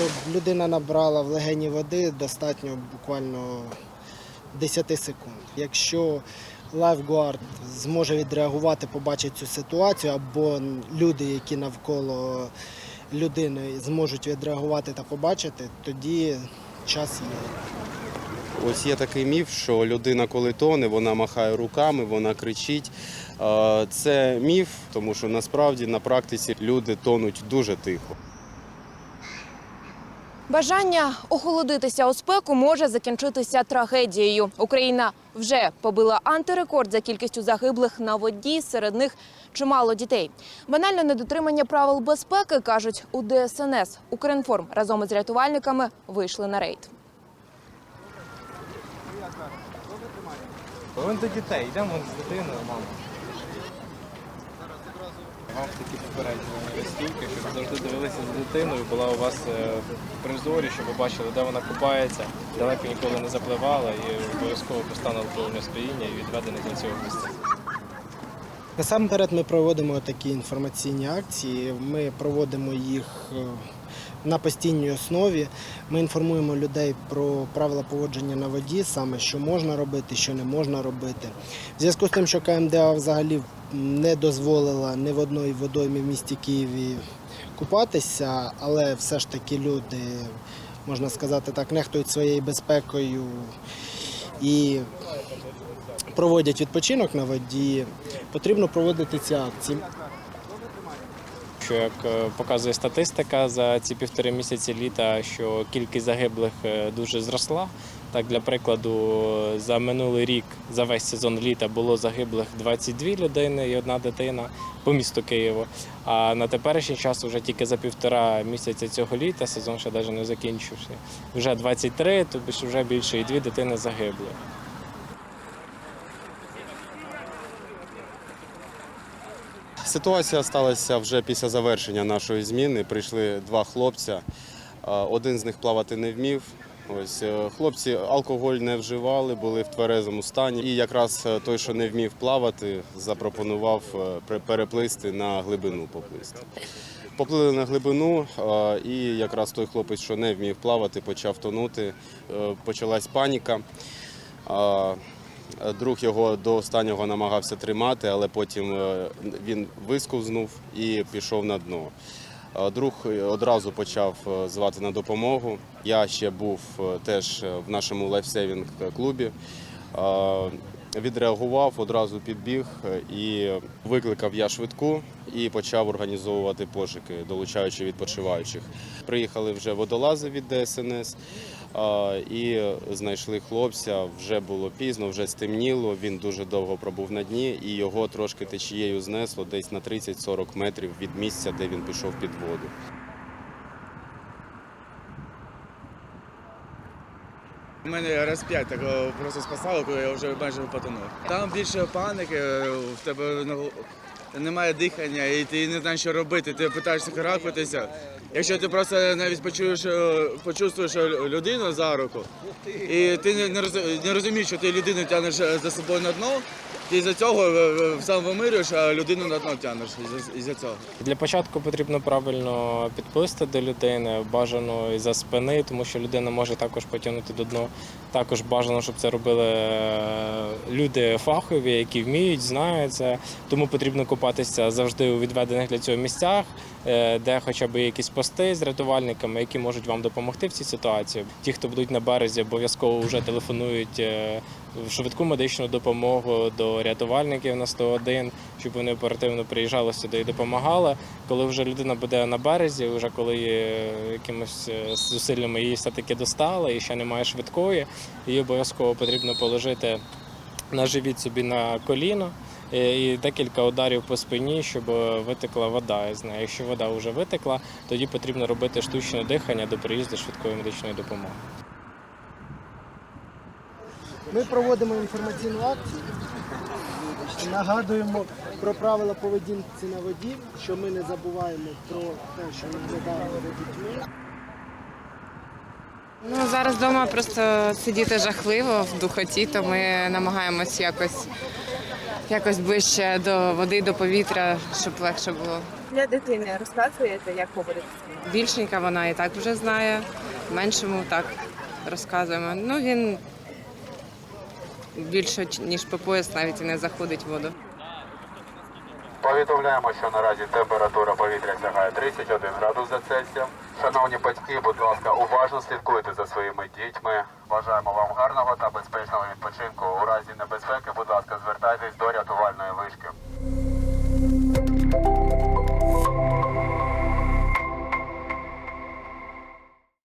Щоб людина набрала в легені води, достатньо буквально 10 секунд. Якщо лайфгуард зможе відреагувати, побачить цю ситуацію, або люди, які навколо людини зможуть відреагувати та побачити, тоді час є. Ось є такий міф, що людина, коли тоне, вона махає руками, вона кричить. Це міф, тому що насправді на практиці люди тонуть дуже тихо. Бажання охолодитися у спеку може закінчитися трагедією. Україна вже побила антирекорд за кількістю загиблих на воді. Серед них чимало дітей. Банальне недотримання правил безпеки кажуть у ДСНС. Укрінформ разом із рятувальниками вийшли на рейд. До дітей, йдемо з дитиною, мама. Вам такі попередження листівки, щоб завжди дивилися за дитиною, була у вас е, призорі, щоб ви бачили, де вона купається, далеко ніколи не запливала і обов'язково постане алкогольне сп'яніння і відведений для цього місця. Насамперед ми проводимо такі інформаційні акції. Ми проводимо їх е, на постійній основі. Ми інформуємо людей про правила поводження на воді, саме що можна робити, що не можна робити. В зв'язку з тим, що КМДА взагалі не дозволила ні в одній водоймі в місті Києві купатися, але все ж таки люди, можна сказати так, нехтують своєю безпекою і проводять відпочинок на воді, потрібно проводити ці акції. Що як е, показує статистика за ці півтори місяці літа, що кількість загиблих е, дуже зросла. Так, для прикладу, за минулий рік, за весь сезон літа було загиблих 22 людини і одна дитина по місту Києву. А на теперішній час вже тільки за півтора місяця цього літа, сезон ще навіть не закінчився. Вже 23, тобто вже більше і дві дитини загибли. Ситуація сталася вже після завершення нашої зміни. Прийшли два хлопця. Один з них плавати не вмів. Ось е, хлопці алкоголь не вживали, були в тверезому стані. І якраз е, той, що не вмів плавати, запропонував е, переплисти на глибину поплисти. Поплили на глибину, і якраз той хлопець, що не вмів плавати, почав тонути. Почалась паніка. Е, Друг його до останнього намагався тримати, але потім е, він висковзнув і пішов на дно. Е, Друг одразу почав звати на допомогу. Я ще був теж в нашому лайфсейвінг клубі. Відреагував, одразу підбіг е, і викликав я швидку і почав організовувати пошуки, долучаючи відпочиваючих. Приїхали вже водолази від ДСНС і знайшли хлопця. Вже було пізно, вже стемніло. Він дуже довго пробув на дні, і його трошки течією знесло десь на 30-40 метрів від місця, де він пішов під воду. Мене раз п'ять так просто спасало, коли я вже майже потонув. Там більше паники, е, в тебе ну, немає дихання, і ти не знаєш, що робити. Ти питаєшся карабкатися. Якщо ти просто навіть почуєш, е, почувствуєш людину за руку, і ти не, не, роз- не розумієш, що ти людину тягнеш е, за собою на дно, ти за цього е, е, сам вимирюєш, а людину на дно тягнеш із-за- із-за цього. Для початку потрібно правильно підплисти до людини, бажано і за спини, тому що людина може також потягнути до дна. Також бажано, щоб це робили е, люди фахові, які вміють, знають це. Тому потрібно купатися завжди у відведених для цього місцях, де хоча б якісь пости з рятувальниками, які можуть вам допомогти в цій ситуації. Ті, хто будуть на березі, обов'язково вже телефонують швидку медичну допомогу до рятувальників на 101, щоб вони оперативно приїжджали сюди і допомагали. Коли вже людина буде на березі, вже коли якимось е, зусиллями її все-таки достали і ще немає швидкої, її обов'язково потрібно положити на живіт собі на коліно. е, І декілька ударів по спині, щоб витекла вода із неї. Якщо вода вже витекла, тоді потрібно робити штучне дихання до приїзду швидкої медичної допомоги. Ми проводимо інформаційну акцію. Нагадуємо про правила поведінки на воді, що ми не забуваємо про те, що ми наглядаємо за дітьми. Ну зараз вдома просто сидіти жахливо в духоті, то ми намагаємось якось, якось ближче до води, до повітря, щоб легше було. Для дитини розказуєте, як поводитися? Більшенька вона і так вже знає, меншому так розказуємо. Ну він більше ніж по пояс навіть і не заходить в воду. Повідомляємо, що наразі температура повітря сягає 31 градус за Цельсієм. Шановні батьки, будь ласка, уважно слідкуйте за своїми дітьми. Бажаємо вам гарного та безпечного відпочинку. У разі небезпеки, будь ласка, звертайтесь до рятувальної вишки.